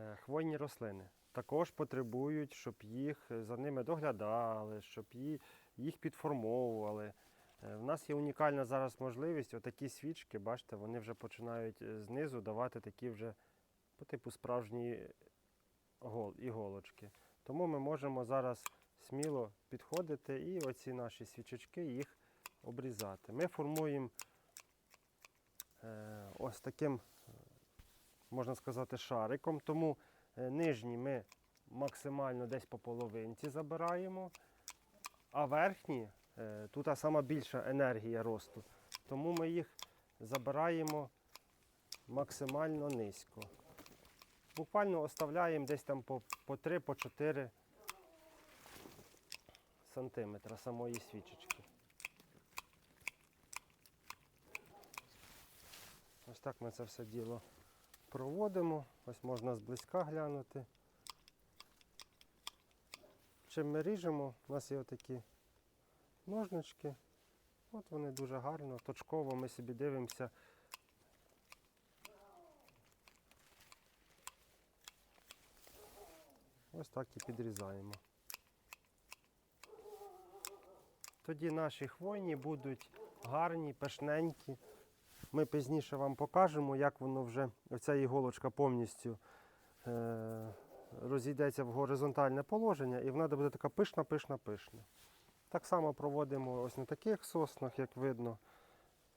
Е, Хвойні рослини також потребують, щоб їх е, за ними доглядали, щоб їх підформовували. Е, В нас є унікальна зараз можливість, отакі свічки, бачите, вони вже починають знизу давати такі вже по типу справжні іголочки. Тому ми можемо зараз сміло підходити і оці наші свічечки їх обрізати. Ми формуємо ось таким, можна сказати, шариком. Тому е, нижні ми максимально десь по половинці забираємо, а верхні е, тут сама більша енергія росту. Тому ми їх забираємо максимально низько. Буквально оставляємо десь там по, по 3-4 сантиметра самої свічечки. Ось так ми це все діло проводимо. Ось можна зблизька глянути. Чим ми ріжемо, у нас є отакі ножнички. От вони дуже гарно, точково ми собі дивимося. Ось так і підрізаємо. Тоді наші хвойні будуть гарні, пишненькі. Ми пізніше вам покажемо, як воно вже, оця іголочка повністю е, розійдеться в горизонтальне положення, і вона буде така пишна, пишна, пишна. Так само проводимо ось на таких соснах, як видно.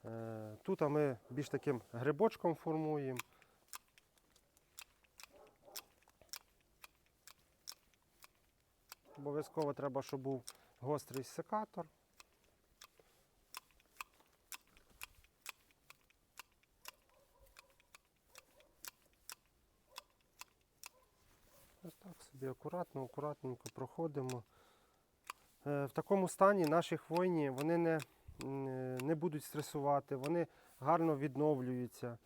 Е, тут ми більш таким грибочком формуємо. Обов'язково треба, щоб був гострий секатор. Так собі акуратно, акуратненько проходимо. Е, В такому стані наші хвойні вони не, е, не будуть стресувати, вони гарно відновлюються.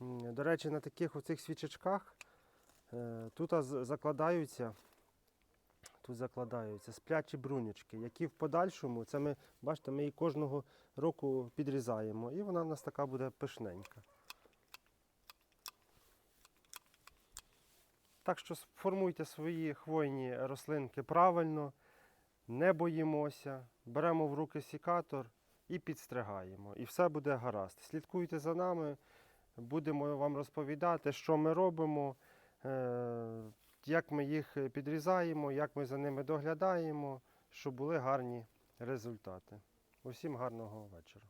До речі, на таких оцих свічечках е, тут закладаються, тут закладаються сплячі брунячки, які в подальшому, це ми, бачите, ми її кожного року підрізаємо, і вона в нас така буде пишненька. Так що формуйте свої хвойні рослинки правильно, не боїмося, беремо в руки сікатор і підстригаємо. І все буде гаразд. Слідкуйте за нами, будемо вам розповідати, що ми робимо, е, як ми їх підрізаємо, як ми за ними доглядаємо, щоб були гарні результати. Усім гарного вечора.